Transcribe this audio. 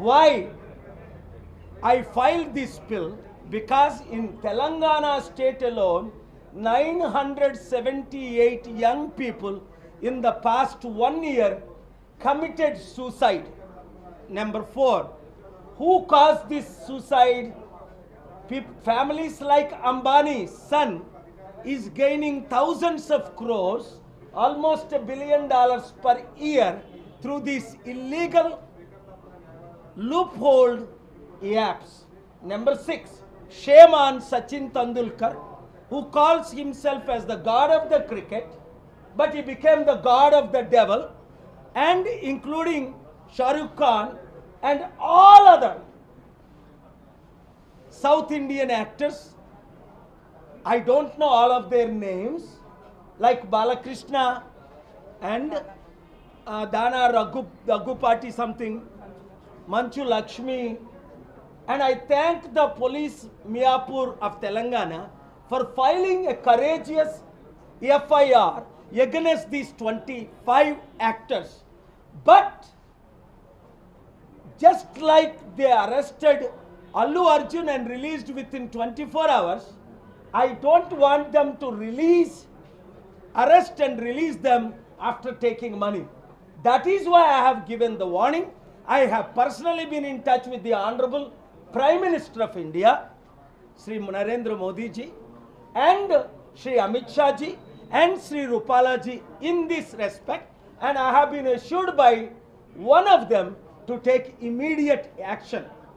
Why I filed this bill? Because in Telangana state alone, 978 young people in the past one year committed suicide. Number four, who caused this suicide? Families like Ambani's son is gaining thousands of crores, almost a billion dollars per year through these illegal loophole apps. Number six, shame on Sachin Tendulkar, who calls himself as the god of the cricket, but he became the god of the devil, and including Shah Rukh Khan and all other South Indian actors. I don't know all of their names, like Balakrishna and uh, Dana Raghu, Raghupati something, Manchu Lakshmi, and I thank the police Miapur of Telangana for filing a courageous FIR against these 25 actors. But just like they arrested Allu Arjun and released within 24 hours, I don't want them to release, arrest and release them after taking money. That is why I have given the warning. I have personally been in touch with the Honorable Prime Minister of India, Sri Narendra Modi ji, and Sri Amit Shah ji, and Sri Rupala ji in this respect, and I have been assured by one of them to take immediate action.